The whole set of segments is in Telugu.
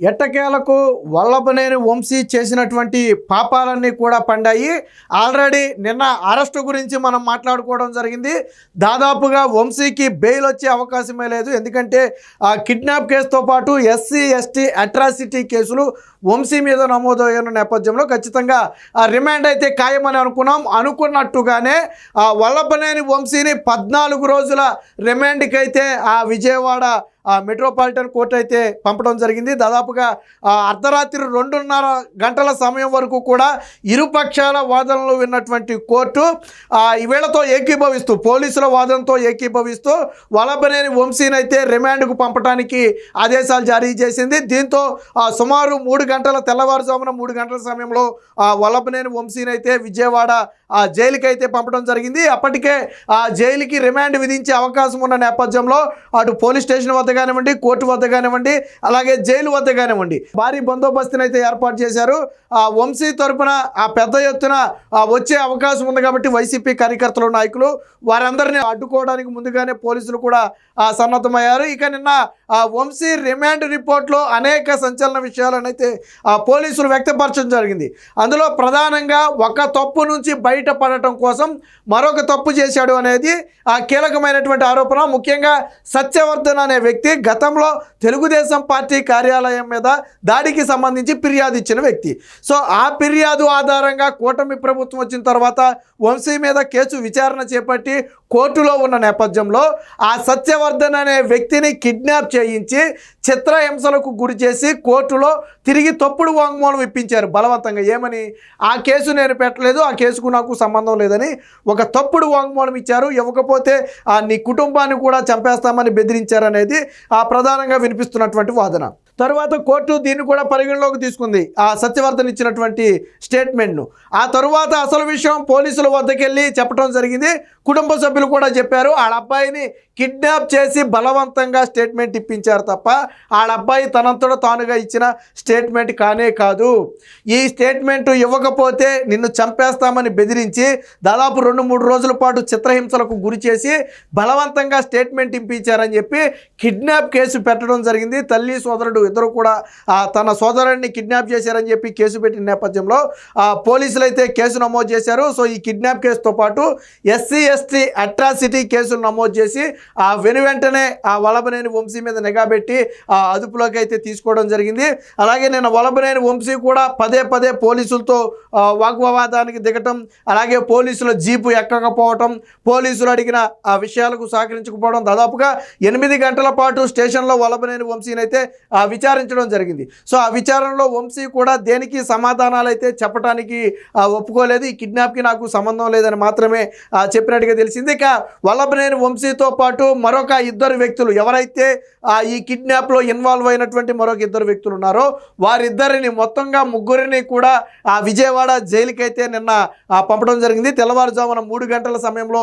ఎట్టకేలకు వల్లభనేని వంశీ చేసినటువంటి పాపాలన్నీ కూడా పండాయి. ఆల్రెడీ నిన్న అరెస్టు గురించి మనం మాట్లాడుకోవడం జరిగింది. దాదాపుగా వంశీకి బెయిల్ వచ్చే అవకాశమే లేదు. ఎందుకంటే ఆ కిడ్నాప్ కేసుతో పాటు ఎస్సీ ఎస్టీ అట్రాసిటీ కేసులు వంశీ మీద నమోదైన నేపథ్యంలో ఖచ్చితంగా ఆ రిమాండ్ అయితే ఖాయమని అనుకున్నాం. అనుకున్నట్టుగానే ఆ వల్లభనేని వంశీని పద్నాలుగు రోజుల రిమాండ్కి అయితే ఆ విజయవాడ మెట్రోపాలిటన్ కోర్టు అయితే పంపడం జరిగింది. దాదాపుగా అర్ధరాత్రి రెండున్నర గంటల సమయం వరకు కూడా ఇరుపక్షాల వాదనలు విన్నటువంటి కోర్టు ఈవేళతో ఏకీభవిస్తూ పోలీసుల వాదనతో ఏకీభవిస్తూ వలబనేని వంశీనైతే రిమాండ్కు పంపడానికి ఆదేశాలు జారీ చేసింది. దీంతో ఆ సుమారు మూడు గంటల తెల్లవారుజామున మూడు గంటల సమయంలో ఆ వంశీనైతే విజయవాడ ఆ జైలుకి అయితే పంపడం జరిగింది. అప్పటికే ఆ జైలుకి రిమాండ్ విధించే అవకాశం ఉన్న నేపథ్యంలో అటు పోలీస్ స్టేషన్ వద్ద కానివ్వండి కోర్టు వద్ద కానివ్వండి అలాగే జైలు వద్ద కానివ్వండి. భారీ బందోబస్తుని అయితే ఏర్పాటు చేశారు. ఆ వంశీ తరపున ఆ పెద్ద ఎత్తున వచ్చే అవకాశం ఉంది కాబట్టి వైసీపీ కార్యకర్తలు నాయకులు వారందరినీ అడ్డుకోవడానికి ముందుగానే పోలీసులు కూడా ఆ సన్నద్ధమయ్యారు. ఇక నిన్న ఆ వంశీ రిమాండ్ రిపోర్ట్లో అనేక సంచలన విషయాలను అయితే ఆ పోలీసులు వ్యక్తపరచడం జరిగింది. అందులో ప్రధానంగా ఒక తప్పు నుంచి బయటపడటం కోసం మరొక తప్పు చేశాడు అనేది ఆ కీలకమైనటువంటి ఆరోపణ. ముఖ్యంగా సత్యవర్ధన్ అనే వ్యక్తి గతంలో తెలుగుదేశం పార్టీ కార్యాలయం మీద దాడికి సంబంధించి ఫిర్యాదు ఇచ్చిన వ్యక్తి. సో ఆ ఫిర్యాదు ఆధారంగా కూటమి ప్రభుత్వం వచ్చిన తర్వాత వంశీ మీద కేసు విచారణ చేపట్టి కోర్టులో ఉన్న నేపథ్యంలో ఆ సత్యవర్ధన్ అనే వ్యక్తిని కిడ్నాప్ చేయించి చిత్రహింసలకు గురి చేసి కోర్టులో తిరిగి తప్పుడు వాంగ్మూలం ఇప్పించారు. బలవంతంగా ఏమని? ఆ కేసు నేను పెట్టలేదు ఆ కేసుకు నాకు సంబంధం లేదని ఒక తప్పుడు వాంగ్మూలం ఇచ్చారు. ఇవ్వకపోతే ఆ నీ కుటుంబాన్ని కూడా చంపేస్తామని బెదిరించారనేది ప్రధానంగా వినిపిస్తున్నటువంటి వాదన. తరువాత కోర్టు దీన్ని కూడా పరిగణలోకి తీసుకుంది. ఆ సత్యవర్ధన్ ఇచ్చినటువంటి స్టేట్మెంట్ను. ఆ తరువాత అసలు విషయం పోలీసుల వద్దకు వెళ్ళి చెప్పడం జరిగింది. కుటుంబ సభ్యులు కూడా చెప్పారు వాళ్ళ అబ్బాయిని కిడ్నాప్ చేసి బలవంతంగా స్టేట్మెంట్ ఇప్పించారు తప్ప వాళ్ళ అబ్బాయి తనంతట తానుగా ఇచ్చిన స్టేట్మెంట్ కానే కాదు. ఈ స్టేట్మెంట్ ఇవ్వకపోతే నిన్ను చంపేస్తామని బెదిరించి దాదాపు రెండు మూడు రోజుల పాటు చిత్రహింసలకు గురి చేసి బలవంతంగా స్టేట్మెంట్ ఇప్పించారని చెప్పి కిడ్నాప్ కేసు పెట్టడం జరిగింది. తల్లి సోదరుడు ఇద్దరు కూడా తన సోదరుడిని కిడ్నాప్ చేశారని చెప్పి కేసు పెట్టిన నేపథ్యంలో ఆ, పోలీసులు అయితే కేసు నమోదు చేశారు. సో ఈ కిడ్నాప్ కేసుతో పాటు ఎస్సీ ఎస్టీ అట్రాసిటీ కేసులు నమోదు చేసి ఆ వెను వెంటనే ఆ వలభనేని వంశీ మీద నిఘా పెట్టి ఆ అదుపులోకి అయితే తీసుకోవడం జరిగింది. అలాగే నేను వలభనేని వంశీ కూడా పదే పదే పోలీసులతో వాగ్వాదానికి దిగటం అలాగే పోలీసుల జీపు ఎక్కకపోవటం పోలీసులు అడిగిన ఆ విషయాలకు సహకరించకపోవడం దాదాపుగా ఎనిమిది గంటల పాటు స్టేషన్లో వలభనేని వంశీని అయితే ఆ, విచారించడం జరిగింది. సో ఆ విచారణలో వంశీ కూడా దేనికి సమాధానాలు అయితే చెప్పడానికి ఒప్పుకోలేదు. ఈ కిడ్నాప్కి నాకు సంబంధం లేదని మాత్రమే చెప్పినట్టుగా తెలిసింది. ఇక వల్లభనేని వంశీతో పాటు మరొక ఇద్దరు వ్యక్తులు ఎవరైతే ఆ, ఈ కిడ్నాప్లో ఇన్వాల్వ్ అయినటువంటి మరొక ఇద్దరు వ్యక్తులు ఉన్నారో వారిద్దరిని మొత్తంగా ముగ్గురిని కూడా ఆ విజయవాడ జైలుకి అయితే నిన్న పంపడం జరిగింది. తెల్లవారుజామున మూడు గంటల సమయంలో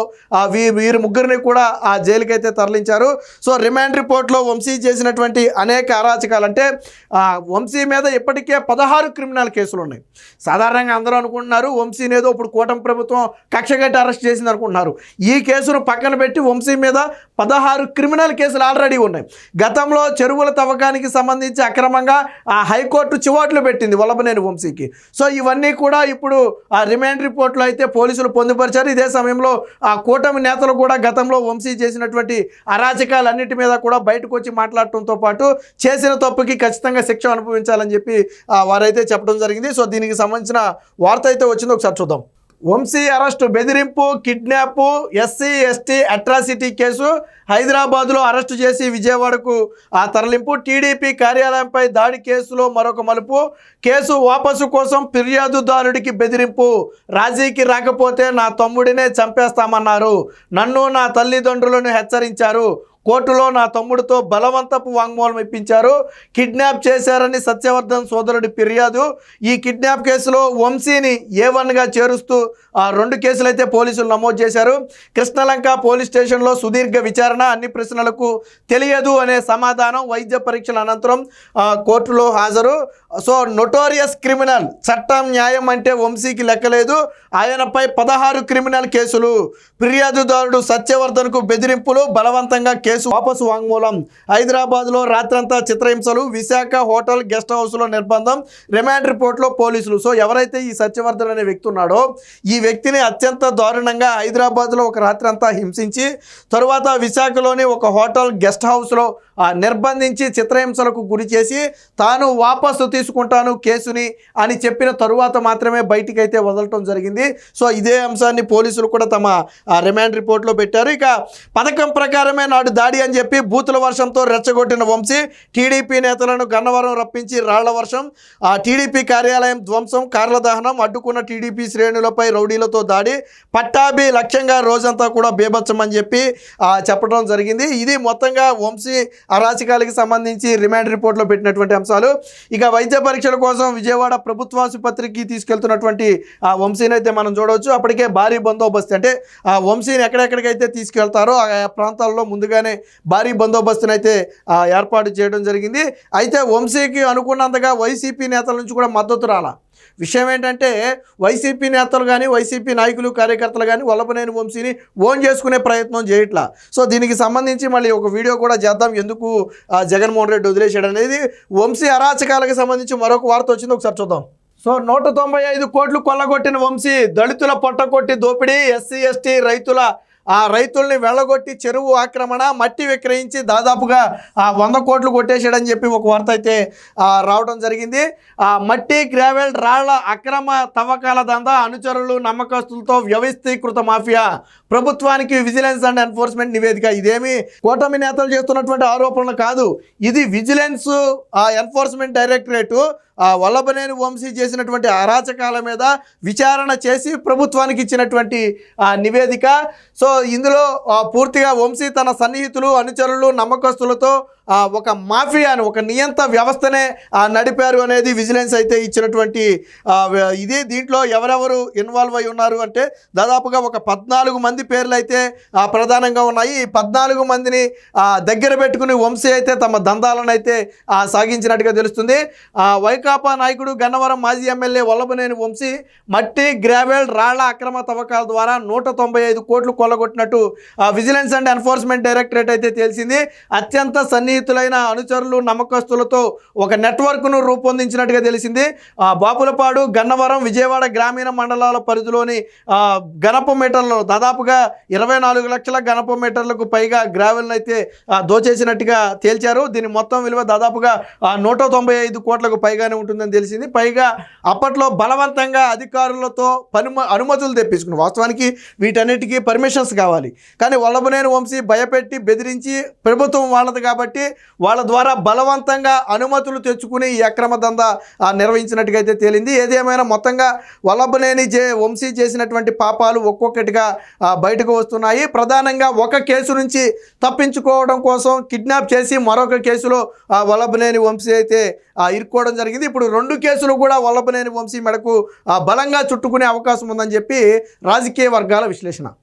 వీ వీరు ముగ్గురిని కూడా ఆ జైలుకి అయితే తరలించారు. సో రిమాండ్ రిపోర్ట్లో వంశీ చేసినటువంటి అనేక అరాచకాలు అంటే వంశీ మీద ఇప్పటికే పదహారు క్రిమినల్ కేసులు ఉన్నాయి సాధారణంగా అందరూ అనుకుంటున్నారు వంశీని ఏదో ఇప్పుడు కూటమి ప్రభుత్వం కక్షగట్టి అరెస్ట్ చేసింది అనుకుంటున్నారు. ఈ కేసును పక్కన పెట్టి వంశీ మీద పదహారు క్రిమినల్ కేసులు ఆల్రెడీ ఉన్నాయి. గతంలో చెరువుల తవ్వకానికి సంబంధించి అక్రమంగా ఆ హైకోర్టు చివాట్లు పెట్టింది వల్లభనేని వంశీకి. సో ఇవన్నీ కూడా ఇప్పుడు ఆ రిమాండ్ రిపోర్ట్లో అయితే పోలీసులు పొందుపరిచారు. ఇదే సమయంలో ఆ కూటమి నేతలు కూడా గతంలో వంశీ చేసినటువంటి అరాచకాలన్నిటి మీద కూడా బయటకు వచ్చి మాట్లాడటంతో పాటు చేసిన తప్పుకి ఖచ్చితంగా శిక్ష అనుభవించాలని చెప్పి వారైతే చెప్పడం జరిగింది. సో దీనికి సంబంధించిన వార్త అయితే వచ్చింది. ఒకసారి చూద్దాం. వంశీ అరెస్టు బెదిరింపు kidnap SC ST atrocity case హైదరాబాద్లో అరెస్టు చేసి విజయవాడకు ఆ తరలింపు. టీడీపీ కార్యాలయంపై దాడి కేసులో మరొక మలుపు. కేసు వాపసు కోసం ఫిర్యాదుదారుడికి బెదిరింపు. రాజీకి రాకపోతే నా తమ్ముడినే చంపేస్తామన్నారు. నన్ను నా తల్లిదండ్రులను హెచ్చరించారు. కోర్టులో నా తమ్ముడితో బలవంతపు వాంగ్మూలం ఇప్పించారు. కిడ్నాప్ చేశారని సత్యవర్ధన్ సోదరుడి ఫిర్యాదు. ఈ కిడ్నాప్ కేసులో వంశీని ఏ వన్గా చేరుస్తూ ఆ రెండు కేసులైతే పోలీసులు నమోదు చేశారు. కృష్ణలంక పోలీస్ స్టేషన్లో సుదీర్ఘ విచారణ అన్ని ప్రశ్నలకు తెలియదు అనే సమాధానం వైద్య పరీక్షల అనంతరం కోర్టులో హాజరు. సో నొటోరియస్ క్రిమినల్ చట్టం న్యాయం అంటే వంశీకి లెక్కలేదు. ఆయనపై పదహారు క్రిమినల్ కేసులు. ఫిర్యాదుదారుడు సత్యవర్ధన్కు బెదిరింపులు బలవంతంగా కేసు కేసు వాపసు వాంగ్మూలం. హైదరాబాద్లో రాత్రంతా చిత్రహింసలు విశాఖ హోటల్ గెస్ట్ హౌస్లో నిర్బంధం రిమాండ్ రిపోర్ట్లో పోలీసులు. సో ఎవరైతే ఈ సత్యవర్ధన్ అనే వ్యక్తి ఉన్నాడో ఈ వ్యక్తిని అత్యంత దారుణంగా హైదరాబాద్లో ఒక రాత్రంతా హింసించి తరువాత విశాఖలోని ఒక హోటల్ గెస్ట్ హౌస్లో నిర్బంధించి చిత్రహింసలకు గురి చేసి తాను వాపసు తీసుకుంటాను కేసుని అని చెప్పిన తరువాత మాత్రమే బయటికి అయితే వదలటం జరిగింది. సో ఇదే అంశాన్ని పోలీసులు కూడా తమ రిమాండ్ రిపోర్ట్లో పెట్టారు. ఇక పథకం ప్రకారమే నాడు దాడి అని చెప్పి బూతుల వర్షంతో రెచ్చగొట్టిన వంశీ టీడీపీ నేతలను గన్నవరం రప్పించి రాళ్ళ వర్షం ఆ టీడీపీ కార్యాలయం ధ్వంసం కార్ల దహనం అడ్డుకున్న టీడీపీ శ్రేణులపై రౌడీలతో దాడి పట్టాభి లక్ష్యంగా రోజంతా కూడా బీభత్సం అని చెప్పి చెప్పడం జరిగింది. ఇది మొత్తంగా వంశీ అరాచకాలకి సంబంధించి రిమాండ్ రిపోర్ట్లో పెట్టినటువంటి అంశాలు. ఇక వైద్య పరీక్షల కోసం విజయవాడ ప్రభుత్వ ఆసుపత్రికి తీసుకెళ్తున్నటువంటి ఆ వంశీని అయితే మనం చూడవచ్చు. అప్పటికే భారీ బందోబస్తు అంటే ఆ వంశీని ఎక్కడెక్కడికైతే తీసుకెళ్తారో ఆ ప్రాంతాల్లో ముందుగానే భారీ బందోబస్తుని అయితే ఏర్పాటు చేయడం జరిగింది. అయితే వంశీకి అనుకున్నంతగా వైసీపీ నేతల నుంచి కూడా మద్దతు రాలా? విషయం ఏంటంటే వైసీపీ నేతలు కానీ వైసీపీ నాయకులు కార్యకర్తలు కానీ వల్లభనేని వంశీని ఓన్ చేసుకునే ప్రయత్నం చేయట్లా. సో దీనికి సంబంధించి మళ్ళీ ఒక వీడియో కూడా చేద్దాం. ఎందుకు జగన్మోహన్ రెడ్డి వదిలేశాడు అనేది వంశీ అరాచకాలకు సంబంధించి మరొక వార్త వచ్చింది. ఒకసారి చూద్దాం. సో నూట తొంభై ఐదు కోట్లు కొల్లగొట్టిన వంశీ దళితుల పొట్టకొట్టి దోపిడీ ఎస్సీ ఎస్టీ రైతుల ఆ రైతుల్ని వెళ్ళగొట్టి చెరువు ఆక్రమణ మట్టి విక్రయించి దాదాపుగా ఆ వంద కోట్లు కొట్టేశాడని చెప్పి ఒక వార్త అయితే రావడం జరిగింది. ఆ మట్టి గ్రావెల్ రాళ్ళ అక్రమ తవ్వకాల దందా అనుచరులు నమ్మకస్తులతో వ్యవస్థీకృత మాఫియా. ప్రభుత్వానికి విజిలెన్స్ అండ్ ఎన్ఫోర్స్మెంట్ నివేదిక. ఇదేమి కూటమి నేతలు చేస్తున్నటువంటి ఆరోపణలు కాదు. ఇది విజిలెన్స్ ఆ ఎన్ఫోర్స్మెంట్ డైరెక్టరేటు ఆ వల్లభనేని వంశీ చేసినటువంటి అరాచకాల మీద విచారణ చేసి ప్రభుత్వానికి ఇచ్చినటువంటి ఆ నివేదిక. సో ఇందులో పూర్తిగా వంశీ తన సన్నిహితులు అనుచరులు నమ్మకస్తులతో ఒక మాఫియాను ఒక నియంత వ్యవస్థనే నడిపారు అనేది విజిలెన్స్ అయితే ఇచ్చినటువంటి ఇది దీంట్లో ఎవరెవరు ఇన్వాల్వ్ అయి ఉన్నారు అంటే దాదాపుగా ఒక పద్నాలుగు మంది పేర్లు అయితే ప్రధానంగా ఉన్నాయి. ఈ పద్నాలుగు మందిని దగ్గర పెట్టుకుని వంశీ అయితే తమ దందాలను అయితే సాగించినట్టుగా తెలుస్తుంది. వైకాపా నాయకుడు గన్నవరం మాజీ ఎమ్మెల్యే వల్లభనేని వంశీ మట్టి గ్రావెల్ రాళ్ళ అక్రమ తవ్వకాల ద్వారా నూట తొంభై ఐదు కోట్లు కొల్లగొట్టినట్టు ఆ, విజిలెన్స్ అండ్ ఎన్ఫోర్స్మెంట్ డైరెక్టరేట్ అయితే తెలిసింది. అత్యంత సన్నిహితులైన అనుచరులు నమ్మకస్తులతో ఒక నెట్వర్క్ను రూపొందించినట్టుగా తెలిసింది. ఆ, బాపులపాడు గన్నవరం విజయవాడ గ్రామీణ మండలాల పరిధిలోని గణప మీటర్లు దాదాపుగా ఇరవై నాలుగు లక్షల గణప మీటర్లకు పైగా గ్రావెల్ను అయితే దోచేసినట్టుగా తేల్చారు. దీని మొత్తం విలువ దాదాపుగా నూట తొంభై ఐదు కోట్లకు పైగానే ఉంటుందని తెలిసింది. పైగా అప్పట్లో బలవంతంగా అధికారులతో పని అనుమతులు తెప్పించుకుని వాస్తవానికి వీటన్నిటికీ పర్మిషన్స్ కావాలి. కానీ వల్లభనేని వంశీ భయపెట్టి బెదిరించి ప్రభుత్వం వాళ్ళది కాబట్టి వాళ్ళ ద్వారా బలవంతంగా అనుమతులు తెచ్చుకుని ఈ అక్రమ దందా నిర్వహించినట్టుగా అయితే తేలింది. ఏదేమైనా మొత్తంగా వల్లభనేని జే వంశీ చేసినటువంటి పాపాలు ఒక్కొక్కటిగా బయటకు వస్తున్నాయి. ప్రధానంగా ఒక కేసు నుంచి తప్పించుకోవడం కోసం కిడ్నాప్ చేసి మరొక కేసులో వల్లభనేని వంశీ అయితే ఇరుక్కోవడం జరిగింది. ఇప్పుడు రెండు కేసులు కూడా వల్లభనేని వంశీ మెడకు బలంగా చుట్టుకునే అవకాశం ఉందని చెప్పి రాజకీయ వర్గాల విశ్లేషణ.